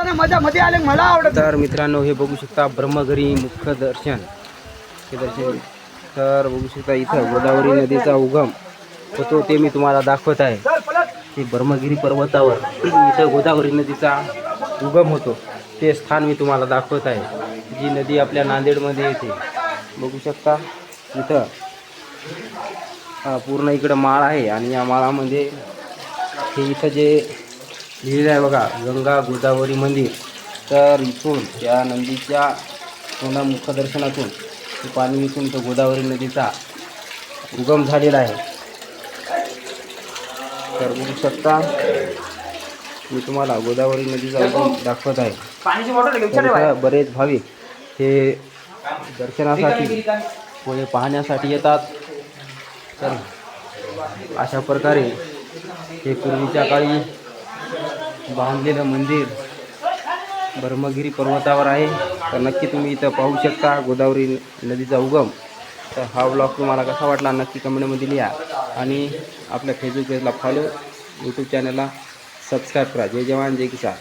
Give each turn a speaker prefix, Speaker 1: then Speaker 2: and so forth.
Speaker 1: करताना मजा मध्ये आले मला आवडत
Speaker 2: तर मित्रांनो हे बघू शकता ब्रह्मगिरी मुख्य दर्शन. हे दर्शन तर बघू शकता इथं गोदावरी नदीचा उगम होतो ते मी तुम्हाला दाखवत आहे. ते ब्रह्मगिरी पर्वतावर इथं गोदावरी नदीचा उगम होतो ते स्थान मी तुम्हाला दाखवत आहे. जी नदी आपल्या नांदेडमध्ये येते. बघू शकता इथं पूर्ण इकडं माळ आहे आणि या माळामध्ये हे इथं जे लिहिलं आहे बघा गंगा गोदावरी मंदिर. तर इथून या नदीच्या पूर्ण मुखदर्शनातून हे पाणी इथून इथं गोदावरी नदीचा उगम झालेला आहे. तर बघू शकता मी तुम्हाला गोदावरी नदीचा उगम दाखवत आहे. बरेच भाविक हे दर्शनासाठी हे पाहण्यासाठी येतात. तर अशा प्रकारे हे पूर्वीच्या काळी बांधलेलं मंदिर ब्रह्मगिरी पर्वतावर आहे. तर नक्की तुम्ही इथं पाहू शकता गोदावरी नदीचा उगम. तर हा ब्लॉग तुम्हाला कसा वाटला नक्की कमेंटमध्ये लिहा. आणि आपल्या फेसबुक पेजला फॉलो यूट्यूब चॅनलला सबस्क्राईब करा. जय जवान जय किसान.